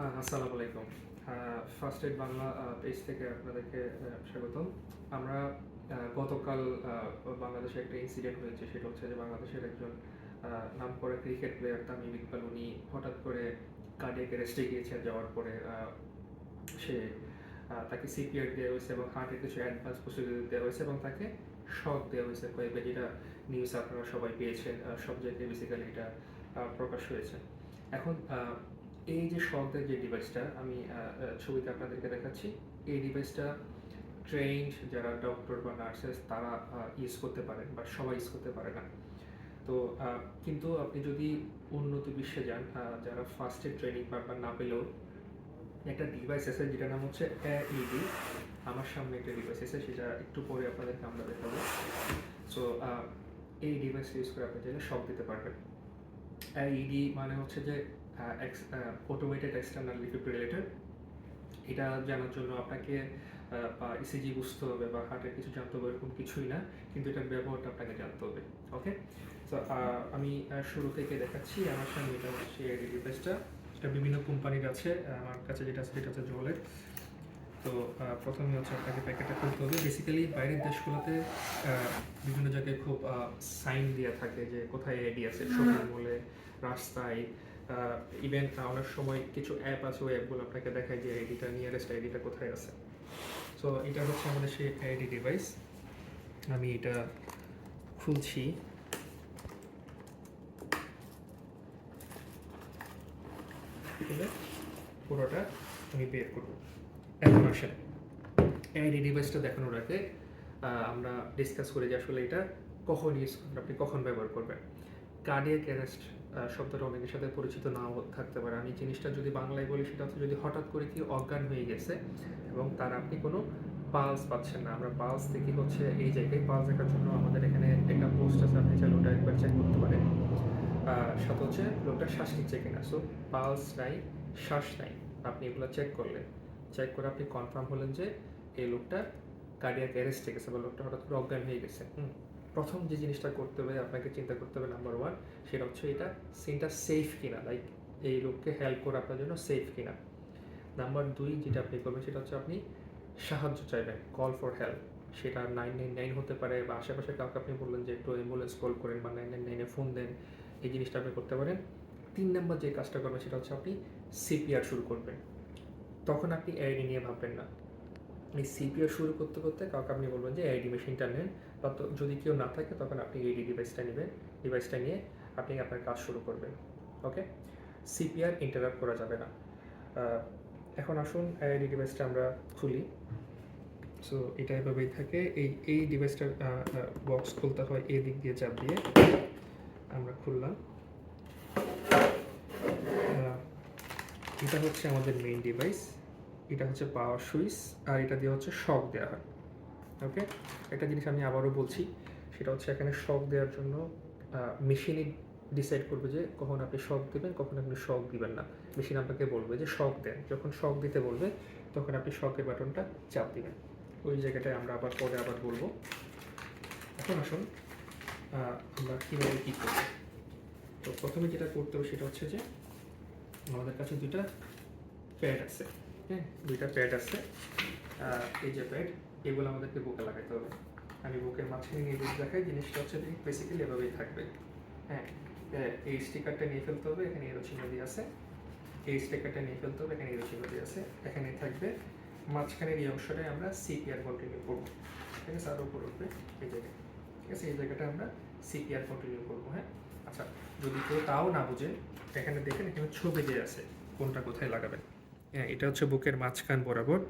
হ্যাঁ আসসালামু আলাইকুম। ফার্স্ট এড বাংলা পেজ থেকে আপনাদেরকে স্বাগতম। আমরা গতকাল বাংলাদেশে একটা ইনসিডেন্ট হয়েছে। সেটা হচ্ছে যে বাংলাদেশের একজন আহ, নামকরা ক্রিকেট প্লেয়ার তামিম ইকবাল উনি হঠাৎ করে কার্ডিয়াক অ্যারেস্টে গিয়েছেন যাওয়ার পরে সে তাকে সিপিআর দেওয়া হয়েছে এবং হার্টের কিছু অ্যাডভান্স প্রসিডিউর দেওয়া হয়েছে এবং তাকে শক দেওয়া হয়েছে। কয়েকবার যেটা নিউজ আপনারা সবাই পেয়েছেন। সব জায়গায় বেসিক্যালি এটা প্রকাশ হয়েছে। এখন এই যে শকদের যে ডিভাইসটা আমি ছবিতে আপনাদেরকে দেখাচ্ছি। এই ডিভাইসটা ট্রেন্ড যারা ডক্টর বা নার্সেস তারা ইউজ করতে পারেন বা সবাই ইউজ করতে পারে না। তো কিন্তু আপনি যদি উন্নত বিশ্বে যান যারা ফার্স্ট এড ট্রেনিং পারবার না পেলেও, একটা ডিভাইস আছে যেটার নাম হচ্ছে ইডি আমার সামনে একটা ডিভাইস আছে, সেটা একটু পরে আপনাদেরকে আমরা দেখাবো। সো এই ডিভাইস ইউজ করে আপনি চাইলে শক দিতে পারবেন। ইডি মানে হচ্ছে যে অটোমেটেড এক্সটার্নাল ডিফিব্রিলেটর এটা জানার জন্য আপনাকে বা ইসিজি বুঝতে হবে বা হার্টের কিছু জানতে হবে এরকম কিছুই না কিন্তু এটার ব্যবহারটা আপনাকে জানতে হবে ওকে তো আমি শুরু থেকে দেখাচ্ছি। আমার সামনে এটা হচ্ছে ডিভাইসটা এটা বিভিন্ন কোম্পানির আছে আমার কাছে যেটা আছে সেটা হচ্ছে জলের তো প্রথমে হচ্ছে আপনাকে প্যাকেটটা খুলতে হবে। বেসিক্যালি বাইরের দেশগুলোতে বিভিন্ন জায়গায় খুব সাইন দেওয়া থাকে যে কোথায় এডি আছে শপিং মলে রাস্তায় ইভেন অনেক সময় কিছু অ্যাপ আছে, ওই অ্যাপগুলো আপনাকে দেখায় যে আইডিটা নিয়ারেস্ট আইডিটা কোথায় আছে। সো এটা হচ্ছে আমাদের সেই আইডি ডিভাইস আমি এটা খুলছি। পুরোটা আমি বের করব। এখন আসেন। আইডি ডিভাইসটা দেখানোর আগে আমরা ডিসকাস করি যে আসলে এটা কখন ইউজ করবেন আপনি কখন ব্যবহার করবেন। কার্ডিয়াক অ্যারেস্ট শব্দটা অনেকের সাথে পরিচিত নাও থাকতে পারে। আমি জিনিসটা যদি বাংলায় বলি, সেটা হচ্ছে যদি হঠাৎ করে কি অজ্ঞান হয়ে গেছে এবং তার আপনি কোনো পালস পাচ্ছেন না। আমরা পালস দেখি হচ্ছে এই জায়গায় পালস দেখার জন্য আমাদের এখানে একটা পোস্ট আছে, আপনি চাইলে ওটা একবার চেক করতে পারেন। সাথে হচ্ছে লোকটা শ্বাস নিচ্ছে কিনা সো পালস নাই, শ্বাস নাই। আপনি এগুলো চেক করলেন। চেক করে আপনি কনফার্ম হলেন যে এই লোকটা কার্ডিয়াক অ্যারেস্টে গেছে বা লোকটা হঠাৎ করে অজ্ঞান হয়ে গেছে। হুম। প্রথম যে জিনিসটা করতে হবে, আপনাকে চিন্তা করতে হবে নাম্বার ওয়ান সেটা হচ্ছে এটা সিনটা সেফ কিনা লাইক এই লোককে হেল্প করে আপনার জন্য সেফ কিনা। নাম্বার দুই যেটা আপনি করবেন, সেটা হচ্ছে আপনি সাহায্য চাইবেন কল ফর হেল্প সেটা নাইন নাইন নাইন হতে পারে বা আশেপাশে কাউকে আপনি বললেন যে একটু অ্যাম্বুলেন্স কল করেন বা নাইন নাইন নাইনে ফোন দেন, এই জিনিসটা আপনি করতে পারেন। তিন নাম্বার যে কাজটা করবেন, সেটা হচ্ছে আপনি সিপিআর শুরু করবেন। তখন আপনি এআইডি নিয়ে ভাববেন না। এই সিপিআর শুরু করতে করতে কাউকে আপনি বলবেন যে এআইডি মেশিনটা নেন। বা যদি কেউ না থাকে, তখন আপনি এইডি ডিভাইসটা নেবেন। ডিভাইসটা নিয়ে আপনি আপনার কাজ শুরু করবেন। ওকে সিপিআর ইন্টারাপ্ট করা যাবে না। এখন আসুন এআইডি ডিভাইসটা আমরা খুলি। সো এটা এভাবেই থাকে। এই এই ডিভাইসটার বক্স খুলতে হয় এই দিক দিয়ে, চাপ দিয়ে। আমরা খুললাম। এটা হচ্ছে আমাদের মেইন ডিভাইস এটা হচ্ছে পাওয়ার সুইচ আর এটা দিয়ে হচ্ছে শক দেওয়া হয়। ওকে একটা জিনিস আমি আবারও বলছি, সেটা হচ্ছে এখানে শক দেওয়ার জন্য মেশিনই ডিসাইড করবে যে কখন আপনি শক দেবেন, কখন আপনি শক দিবেন না। মেশিন আপনাকে বলবে যে শক দেন। যখন শক দিতে বলবে, তখন আপনি শকের বাটনটা চাপ দিবেন। ওই জায়গাটায় আমরা আবার পরে আবার বলব। এখন আসুন আমরা কীভাবে কী করব? তো প্রথমে যেটা করতে হবে সেটা হচ্ছে যে আমাদের কাছে দুটা প্যাড আছে। হ্যাঁ দুইটা প্যাড আছে। এই যে প্যাড এগুলো আমাদেরকে বুকে লাগাতে হবে। আমি বুকের মাঝখানে নিয়ে যদি দেখাই, জিনিসটা হচ্ছে বেসিক্যালি এভাবেই থাকবে। হ্যাঁ এই স্টিকারটা নিয়ে ফেলতে হবে, এখানে এরো চিহ্ন দিয়ে আছে। এই স্টিকারটা নিয়ে ফেলতে হবে, এখানে এরো চিহ্ন দিয়ে আছে। এখানে থাকবে, মাঝখানের এই অংশটাই আমরা সিপিআর কন্টিনিউ করব। ঠিক আছে আরও উপর উঠবে এই জায়গায়। ঠিক আছে, এই জায়গাটা আমরা সিপিআর কন্টিনিউ করব হ্যাঁ। আচ্ছা যদি কেউ তাও না বুঝে, এখানে দেখেন এখানে ছবি দিয়ে আছে, কোনটা কোথায় লাগাবেন। হ্যাঁ এটা হচ্ছে বুকের মাঝখান বরাবর।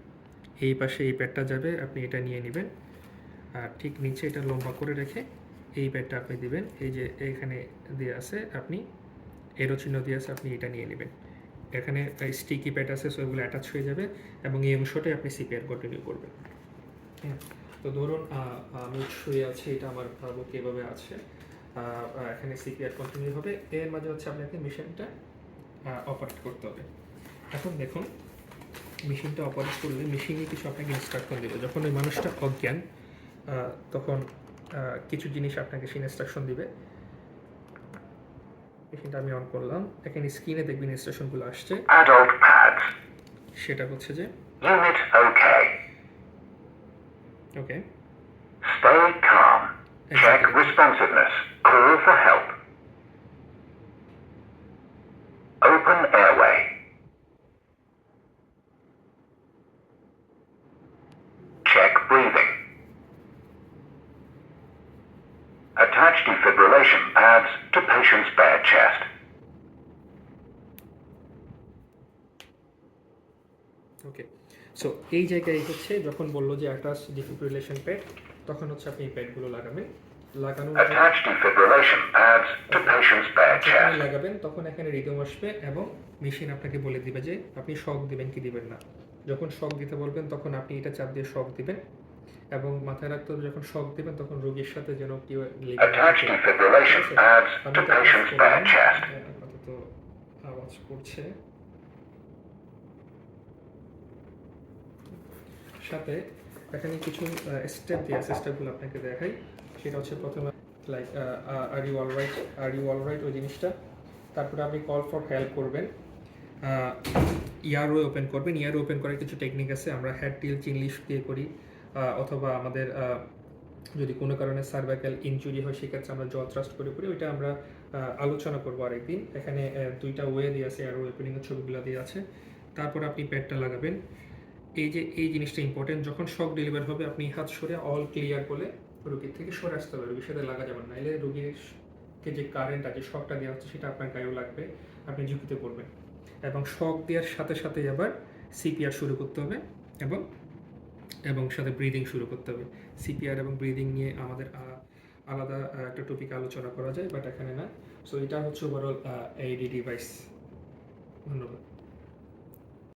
এই পাশে এই প্যাডটা যাবে, আপনি এটা নিয়ে নেবেন। আর ঠিক নিচে এটা লম্বা করে রেখে এই প্যাডটা আপনি দিবেন। এই যে এখানে দিয়ে আছে আপনি এরো চিহ্ন দিয়ে আছে, আপনি এটা নিয়ে নেবেন। এখানে স্টিকি প্যাড আছে সো এগুলো অ্যাটাচ হয়ে যাবে এবং এই অংশটাই আপনি সিপিআর কন্টিনিউ করবেন। হ্যাঁ তো ধরুন আমি শুয়ে আছি, এটা আমার বুক এভাবে আছে। এখানে সিপিআর কন্টিনিউ হবে। এর মাঝে হচ্ছে আপনাকে মেশিনটা অপারেট করতে হবে। এখন দেখুন মেশিনটা অপারেট করলে মেশিনে কিছু আপনাকে ইনস্ট্রাকশন দেবে যখন ওই মানুষটা অজ্ঞান তখন কিছু জিনিস আপনাকে সে ইনস্ট্রাকশন দিবে মেশিনটা আমি অন করলাম এখানে স্ক্রিনে দেখবেন ইনস্ট্রাকশনগুলো আসছে. সেটা হচ্ছে যে. Okay Stay calm. Check responsiveness. Call for help. Breathing. Attach defibrillation pads to patient's bare chest. Okay so এই জায়গায় হচ্ছে যখন বলল যে অ্যাটাচ ডিফিব্রিলেশন প্যাড তখন হচ্ছে আপনি এই প্যাডগুলো লাগাবেন লাগানোর পর- Attach defibrillation pads to patient's bare যখন chest. লাগাবেন তখন এখানে রিদম আসবে এবং মেশিন আপনাকে বলে দিবে যে আপনি শক দিবেন কি দিবেন না যখন শক দিতে বলবেন তখন আপনি এটা চাপ দিয়ে শক দিবেন এবং মাথায় রাখতে হবে যখন শক দিবেন তখন রোগীর সাথে যেন কেউ. হ্যাঁ, আওয়াজ করছে। সাথে এখানে কিছু স্টেপ দিয়ে আছে স্টেপগুলো আপনাকে দেখাই। সেটা হচ্ছে প্রথমে like are you all right are you all right ওই জিনিসটা। তারপরে আপনি কল ফর হেল্প করবেন। ইয়ারও ওপেন করবেন। ইয়ারও ওপেন করার কিছু টেকনিক আছে। আমরা হেড টিল চিনলিশ দিয়ে করি অথবা আমাদের যদি কোনো কারণে সার্ভাইকাল ইঞ্জুরি হয়, সেক্ষেত্রে আমরা জল ট্রাস্ট করে করি। ওইটা আমরা আলোচনা করব আরেকদিন। এখানে দুইটা ওয়ে দিয়ে আছে আর ওপেনিংয়ের ছবিগুলো দিয়ে আছে। তারপর আপনি প্যাডটা লাগাবেন। এই যে, এই জিনিসটা ইম্পর্টেন্ট যখন শক ডেলিভার হবে, আপনি হাত সরে অল ক্লিয়ার বলে রোগীর থেকে সরে আসতে হবে। রোগীর সাথে লাগা যাবে না। নাহলে রোগীরকে যে কারেন্ট আছে শকটা দেওয়া হচ্ছে, সেটা আপনার গায়েও লাগবে। আপনি ঝুঁকিতে পড়বেন। এবং শক দেওয়ার সাথে সাথে আবার সিপিআর শুরু করতে হবে এবং এবং সাথে ব্রিদিং শুরু করতে হবে। সিপিআর এবং ব্রিদিং নিয়ে আমাদের আলাদা একটা টপিক আলোচনা করা যায় বাট এখানে না। সো এটা হচ্ছে ওভারঅল এইডি ডিভাইস ধন্যবাদ।